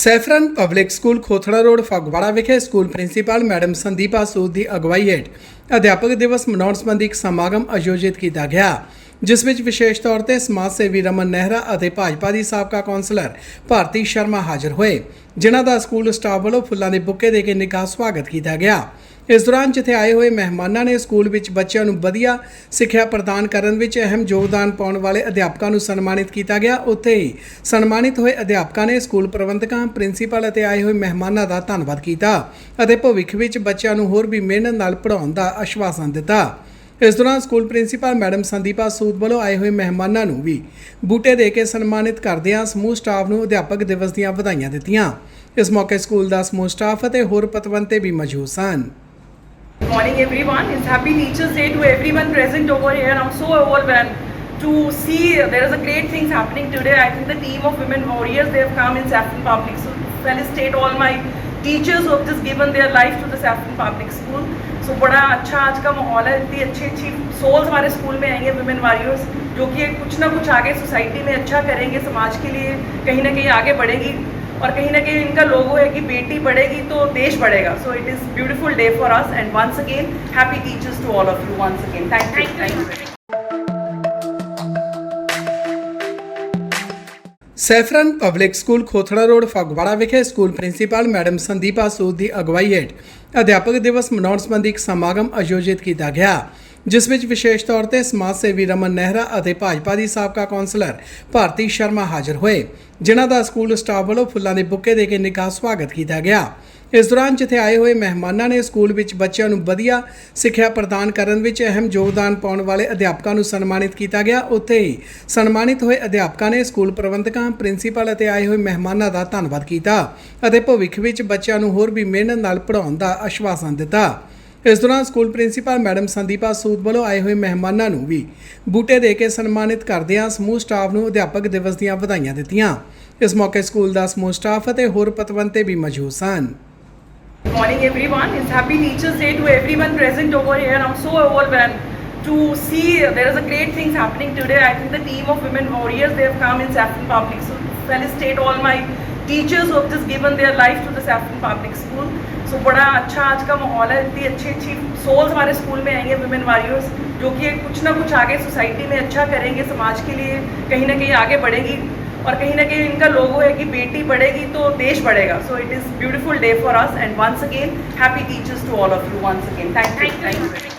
Saffron public school Khothra road Phagwara ਵਿਖੇ school principal madam Sandeepa Sood ਦੀ ਅਗਵਾਈ ਹੇਠ ਅਧਿਆਪਕ ਦਿਵਸ ਮਨਾਉਣ ਸੰਬੰਧੀ ਇੱਕ ਸਮਾਗਮ ਆਯੋਜਿਤ ਕੀਤਾ ਗਿਆ ਜਿਸ ਵਿੱਚ ਵਿਸ਼ੇਸ਼ ਤੌਰ ਤੇ ਸਮਾਜ ਸੇਵੀ ਰਮਨ ਨਹਿਰਾ ਅਤੇ ਭਾਜਪਾ ਦੀ ਸਾਬਕਾ ਕੌਂਸਲਰ ਭਾਰਤੀ ਸ਼ਰਮਾ ਹਾਜ਼ਰ ਹੋਏ ਜਿਨ੍ਹਾਂ ਦਾ ਸਕੂਲ ਸਟਾਫ ਵੱਲੋਂ ਫੁੱਲਾਂ ਦੇ ਬੁੱਕੇ ਦੇ ਕੇ ਨਿੱਘਾ ਸਵਾਗਤ ਕੀਤਾ ਗਿਆ ਇਸ ਦੌਰਾਨ ਜਿੱਥੇ ਆਏ ਹੋਏ ਮਹਿਮਾਨਾਂ ਨੇ ਸਕੂਲ ਵਿੱਚ ਬੱਚਿਆਂ ਨੂੰ ਵਧੀਆ ਸਿੱਖਿਆ ਪ੍ਰਦਾਨ ਕਰਨ ਵਿੱਚ ਅਹਿਮ ਯੋਗਦਾਨ ਪਾਉਣ ਵਾਲੇ ਅਧਿਆਪਕਾਂ ਨੂੰ ਸਨਮਾਨਿਤ ਕੀਤਾ ਗਿਆ ਉੱਥੇ ਹੀ ਸਨਮਾਨਿਤ ਹੋਏ ਅਧਿਆਪਕਾਂ ਨੇ ਸਕੂਲ ਪ੍ਰਬੰਧਕਾਂ ਪ੍ਰਿੰਸੀਪਲ ਅਤੇ ਆਏ ਹੋਏ ਮਹਿਮਾਨਾਂ ਦਾ ਧੰਨਵਾਦ ਕੀਤਾ ਅਤੇ ਭਵਿੱਖ ਵਿੱਚ ਬੱਚਿਆਂ ਨੂੰ ਹੋਰ ਵੀ ਮਿਹਨਤ ਨਾਲ ਪੜ੍ਹਾਉਣ ਦਾ ਆਸ਼ਵਾਸਨ ਦਿੱਤਾ ਇਸ ਦੌਰਾਨ school principal madam Sandeepa Sood ਵੱਲੋਂ ਆਏ ਹੋਏ ਮਹਿਮਾਨਾਂ ਨੂੰ ਵੀ ਬੂਟੇ ਦੇ ਕੇ ਸਨਮਾਨਿਤ ਕਰਦਿਆਂ ਸਮੂਹ ਸਟਾਫ ਨੂੰ ਅਧਿਆਪਕ ਦਿਵਸ ਦੀਆਂ ਵਧਾਈਆਂ ਦਿੱਤੀਆਂ ਇਸ ਮੌਕੇ ਸਕੂਲ ਦਾ ਸਮੂਹ ਸਟਾਫ ਅਤੇ ਹੋਰ ਪਤਵੰਤੇ ਵੀ ਮੌਜੂਦ ਸਨ morning everyone it's happy teachers day to everyone present over here I'm so overwhelmed to see there is a great things happening today I think the team of warriors they have come in saffron public so felicitate all my teachers of just given their life to this F public school so बड़ा अच्छा आज का माहौल है इतनी अच्छी अच्छी souls हमारे स्कूल में आएंगे वुमेन वॉरियर्स जो कि कुछ ना कुछ आगे सोसाइटी में अच्छा करेंगे समाज के लिए कहीं ना कहीं आगे बढ़ेगी और कहीं ना कहीं इनका लोगो है कि बेटी बढ़ेगी तो देश बढ़ेगा so it is beautiful day for us and once again happy teachers to all of you once again thank you thank you saffron public school Khothra road Phagwara ਵਿਖੇ school principal madam Sandeepa Sood ਦੀ ਅਗਵਾਈ ਹੇਠ ਅਧਿਆਪਕ ਦਿਵਸ ਮਨਾਉਣ ਸੰਬੰਧੀ ਇੱਕ ਸਮਾਗਮ ਆਯੋਜਿਤ ਕੀਤਾ ਗਿਆ ਜਿਸ ਵਿੱਚ ਵਿਸ਼ੇਸ਼ ਤੌਰ ਤੇ ਸਮਾਜ ਸੇਵੀ ਰਮਨ ਨਹਿਰਾ ਅਤੇ ਭਾਜਪਾ ਦੀ ਸਾਬਕਾ ਕਾਉਂਸਲਰ ਭਾਰਤੀ ਸ਼ਰਮਾ ਹਾਜ਼ਰ ਹੋਏ ਜਿਨ੍ਹਾਂ ਦਾ ਸਕੂਲ ਸਟਾਫ ਵੱਲੋਂ ਫੁੱਲਾਂ ਦੇ ਬੁੱਕੇ ਦੇ ਕੇ ਨਿੱਘਾ ਸਵਾਗਤ ਕੀਤਾ ਗਿਆ ਇਸ ਦੌਰਾਨ ਜਿੱਥੇ ਆਏ ਹੋਏ ਮਹਿਮਾਨਾਂ ਨੇ ਸਕੂਲ ਵਿੱਚ ਬੱਚਿਆਂ ਨੂੰ ਵਧੀਆ ਸਿੱਖਿਆ ਪ੍ਰਦਾਨ ਕਰਨ ਵਿੱਚ ਅਹਿਮ ਯੋਗਦਾਨ ਪਾਉਣ ਵਾਲੇ ਅਧਿਆਪਕਾਂ ਨੂੰ ਸਨਮਾਨਿਤ ਕੀਤਾ ਗਿਆ ਉੱਥੇ ਹੀ ਸਨਮਾਨਿਤ ਹੋਏ ਅਧਿਆਪਕਾਂ ਨੇ ਸਕੂਲ ਪ੍ਰਬੰਧਕਾਂ ਪ੍ਰਿੰਸੀਪਲ ਅਤੇ ਆਏ ਹੋਏ ਮਹਿਮਾਨਾਂ ਦਾ ਧੰਨਵਾਦ ਕੀਤਾ ਅਤੇ ਭਵਿੱਖ ਵਿੱਚ ਬੱਚਿਆਂ ਨੂੰ ਹੋਰ ਵੀ ਮਿਹਨਤ ਨਾਲ ਪੜ੍ਹਾਉਣ ਦਾ ਆਸ਼ਵਾਸਨ ਦਿੱਤਾ ਇਸ ਦੌਰਾਨ school principal madam Sandeepa Sood ਵੱਲੋਂ ਆਏ ਹੋਏ ਮਹਿਮਾਨਾਂ ਨੂੰ ਵੀ ਬੂਟੇ ਦੇ ਕੇ ਸਨਮਾਨਿਤ ਕਰਦਿਆਂ ਸਮੂਹ ਸਟਾਫ ਨੂੰ ਅਧਿਆਪਕ ਦਿਵਸ ਦੀਆਂ ਵਧਾਈਆਂ ਦਿੱਤੀਆਂ ਇਸ ਮੌਕੇ ਸਕੂਲ ਦਾ ਸਮੂਹ ਸਟਾਫ ਅਤੇ ਹੋਰ ਪਤਵੰਤੇ ਵੀ ਮੌਜੂਦ ਸਨ morning everyone. It's happy Teacher's Day to everyone present over here I'm so overwhelmed to see there is a great things happening today. I think the team of women warriors they have come in Saffron Public School. So, felicitate all my teachers of just given their life to the saffron public school so बड़ा अच्छा आज का माहौल है इतनी अच्छी अच्छी souls हमारे स्कूल में आई हैं वुमेन वॉरियर्स जो कि कुछ ना कुछ आगे सोसाइटी में अच्छा करेंगे समाज के लिए कहीं ना कहीं आगे बढ़ेगी और कहीं ना कहीं इनका लोगो है कि बेटी बढ़ेगी तो देश बढ़ेगा so it is beautiful day for us and once again happy teachers to all of you once again thank you thank you